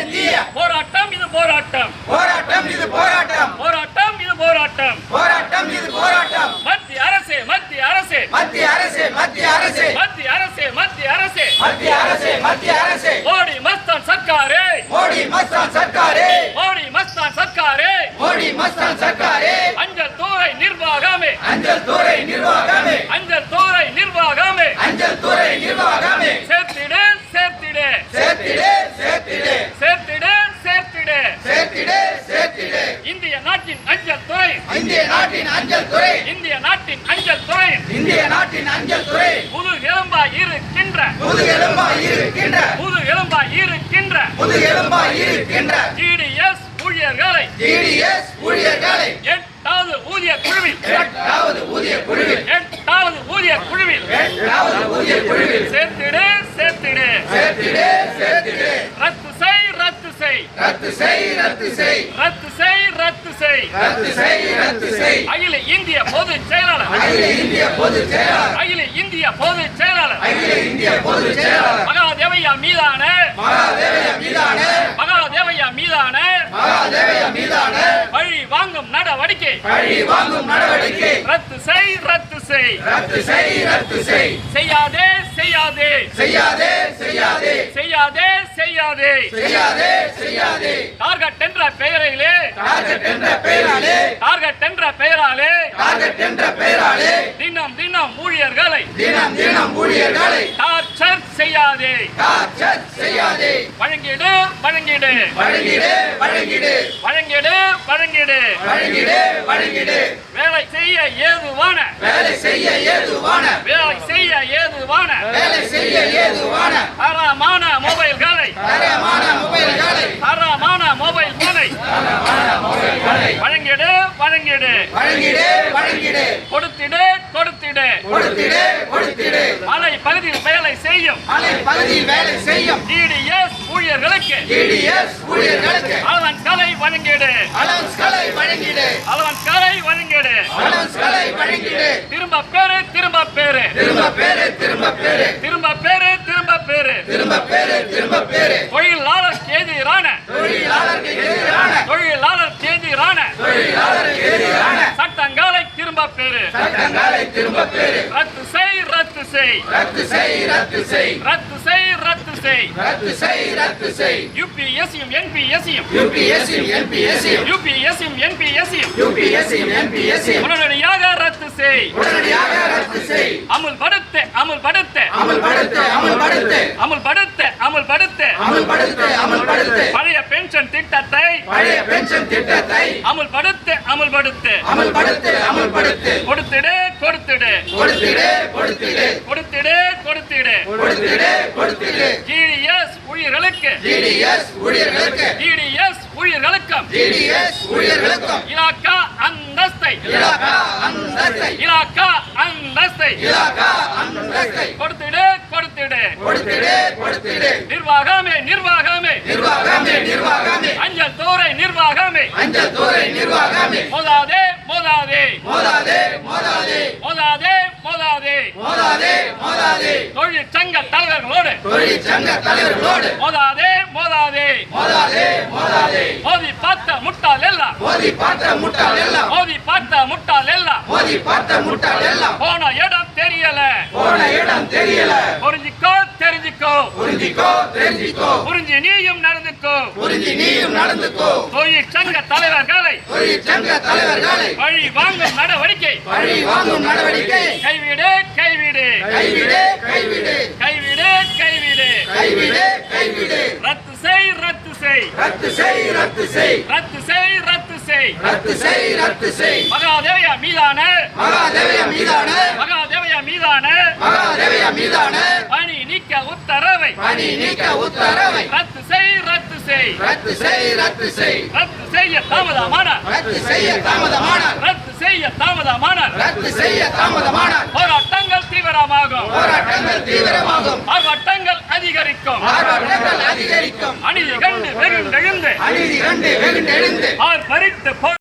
ஏந்திய போராட்டம் இது போராட்டம். போராட்டம் இது போராட்டம். போராட்டம் இது போராட்டம். போராட்டம் இது போராட்டம். மத்திய அரசு மத்திய அரசு. மத்திய அரசு மத்திய அரசு. மத்திய அரசு மத்திய அரசு. மத்திய அரசு மத்திய அரசு. மோடி மஸ்தான் சர்க்காரே. மோடி மஸ்தான் சர்க்காரே. மோடி மஸ்தான் சர்க்காரே. மோடி மஸ்தான் சர்க்காரே. அஞ்சல் தூரை நிர்வாகமே. அஞ்சல் தூரை நிர்வாகமே. அஞ்சல் தூரை நிர்வாகமே. அஞ்சல் துறை நிர்வாகமே. சேர்த்திடு சேர்த்திடு. சேர்த்திடு சேர்த்திடு. நாட்டின் அஞ்சல் துறை. இந்திய நாட்டின் அஞ்சல் துறை. இந்திய நாட்டின் அஞ்சல் துறை. புது எலும்பா இருக்கின்ற முதுகெலும்பா இருக்கின்ற புது எலும்பா இருக்கின்ற முதுகெலும்பா இருக்கின்ற ஜிடிஎஸ் ஊழியர்களை. டிடிஎஸ் ஊழியர்களை. எட்டாவது ஊதிய குழுவில். எட்டாவது ஊதிய குழுவில். எட்டாவது ஊதிய குழுவில். எட்டாவது ஊதிய குழுவில். சேர்த்திடு சேர்த்திடு. சேர்த்திடு சேர்த்திடு. ரத்து செய் ரத்து செய். ரத்து செய் ரத்து செய். ரத்து ரத்து செய் ரத்து செய். அகில இந்திய பொதுச் செயலாளர். அகில இந்திய பொதுச் செயலாளர். அகில இந்திய பொதுச் செயலாளர். அகில இந்திய பொதுச் செயலாளர். மகாதேவையா மீதான. மகாதேவைய மீதான. மகாதேவையா மீதான. மகாதேவைய மீதான. வழி வாங்கும் நடவடிக்கை. பழி வாங்கும் நடவடிக்கை. ரத்து செய் ரத்து செய். ரத்து செய் ரத்து செய். செய்யாதே செய்யாதே. செய்யாதே. செய்யாதே. செய்யாதே செய்யாதே. டார்கெட் என்ற பெயரிலே. டார்கெட் என்ற பெயராலே. டார்கெட் என்ற பெயராலே. டார்கெட் என்ற பெயராலே. தினம் தினம் ஊழியர்களை. தினம் தினம் ஊழியர்களை. டார்ச்சர் செய்யாதே. டார்ச்சர் செய்யாதே. வழங்கிடு வழங்கிடு. வழங்கிடு வழங்கிடு. வழங்கிடு வழங்கிடு. வழங்கிடு வழங்கிடு. வேலை செய்ய ஏதுவான. வேலை செய்ய ஏதுவான. வேலை செய்ய ஏதுவான வேலை செய்ய ஏதுவான தரமான மொபைல்களை தரமான மொபைல்களை தரமான மொபைல்களை வழங்கிடு வழங்கிடு. வழங்கிடு வழங்கிடு. கொடுத்திடு கொடுத்திடு. கொடுத்திடு கொடுத்திடு. மலை பகுதியில் வேலை செய்யும். மலை பகுதியில் வேலை செய்யும். டிடிஎஸ் ஊழியர்களுக்கு. டிடிஎஸ் ஊழியர்களுக்கு. அளவன் கலை வழங்கிடு. அலவன்ஸ்களை வழங்கிடு. அளவன் கலை வழங்கிடு. அலவன்ஸ்களை வழங்கிடு. திரும்ப பேரு திரும்ப பேரு. திரும்ப பேரு திரும்ப பேரு. திரும்ப பேரு திரும்ப பேரு. திரும்ப பேரு திரும்ப பேரு. தொழிலாளர் பேரு. சட்டங்களை திரும்ப பேரு. ரத்து செய் ரத்து செய். ரத்து செய் ரத்து செய். ரத்து செய் ரத்து செய். ரத்து செய் ரத்து செய். யூபிஎஸ்சியும் என்பிஎஸ்சியும் யூபிஎஸ்சி என்பிஎஸ்சி யூபிஎஸ்சியும் என்பிஎஸ்சியும் யூபிஎஸ்சி என்பிஎஸ்சி உடனடியாக ரத்து செய். உடனடியாக ரத்து செய். அமுல்படுத்த அமுல்படுத்த அமல்படுத்து அமல்படுத்து அமுல்படுத்த அமுல்படுத்த அமல்படுத்து அமல்படுத்து பழைய பென்ஷன் திட்டத்தை பழைய பென்ஷன் திட்டத்தை அமுல்படுத்த அமுல்படுத்த. அமல்படுத்து அமல்படுத்து. கொடுத்திடு கொடுத்திடு. கொடுத்திடு கொடுத்திடு. கொடுத்திடு கொடுத்திடு. கொடுத்திடு கொடுத்திடு. ஜிடிஎஸ் ஊழியர்களுக்கு டிடிஎஸ் ஊழியர்களுக்கு ஜிடிஎஸ் ஊழியர்களுக்கும் டிடிஎஸ் ஊழியர்களுக்கும் இலாக்கா அந்தஸ்தை. இலாகா அந்தஸ்தை. இலாக்கா அந்தஸ்தை. இலாகா அந்தஸ்தை. கொடுத்திடு கொடுத்திடு கொடுத்திடு கொடுத்திடு நிர்வாகமே நிர்வாகமே. நிர்வாகமே நிர்வாகமே. அஞ்சல் துறை நிர்வாகமே. அஞ்சல் துறை நிர்வாகமே. மோதாதே மோதாதே. மோதாதே மோதாதே. மோதாதே மோதாதே. மோதாதே மோதாதே. தொழிற்சங்க தலைவர்களோடு. தொழிற்சங்க தலைவர்களோடு. மோதாதே மோதாதே. மோதாதே மோதாதே. மோதி பார்த்த முட்டாள் எல்லாம். மோதி பார்த்த முட்டாள் எல்லாம். மோதி பார்த்த முட்டாள் எல்லாம். மோதி பார்த்த முட்டாள் எல்லாம். போன இடம் தெரியல. போன இடம் தெரியல. தெரிஞ்சுக்கோ புரிஞ்சிக்கோ தெரிஞ்சிக்கோ. புரிஞ்சு நீயும் நடந்துக்கோ. புரிஞ்சி நீயும் நடந்துக்கோ. தொழிற்சங்க தலைவர்களை தொழிற்சங்க தலைவர்களை வழி வாங்கும் நடவடிக்கை. பழி வாங்கும் நடவடிக்கை. கைவிடு கைவிடு. கைவிடு கைவிடு. கைவிடு கைவிடு. கைவிடு கைவிடு. ரத்து செய் ரத்து செய். ரத்து செய் ரத்து செய். ரத்து செய் ரத்து செய். ரத்து செய் ரத்து செய். மகாதேவையா மீதான. மகாதேவைய மீதான. மகாதேவையா மீதான. மகாதேவைய மீதான. நீக்க உத்தரவை. பணி நீக்க உத்தரவை. ரத்து செய் ரத்து செய். ரத்து செய் ரத்து செய். ரத்து செய்ய தாமதமானார். ரத்து செய்ய தாமதமானால் ரத்து செய்ய தாமதமானார். ரத்து செய்ய தாமதமானால் போராட்டங்கள் தீவிரமாகும். போராட்டங்கள் தீவிரமாகும். ஆர்ப்பாட்டங்கள் அதிகரிக்கும். ஆர்ப்பாட்டங்கள் அதிகரிக்கும். அநீதி கண்டு வெகுண்டெழுந்து. அநீதி கண்டு வெகுண்டெழுந்து. ஆர்ப்பரித்து போ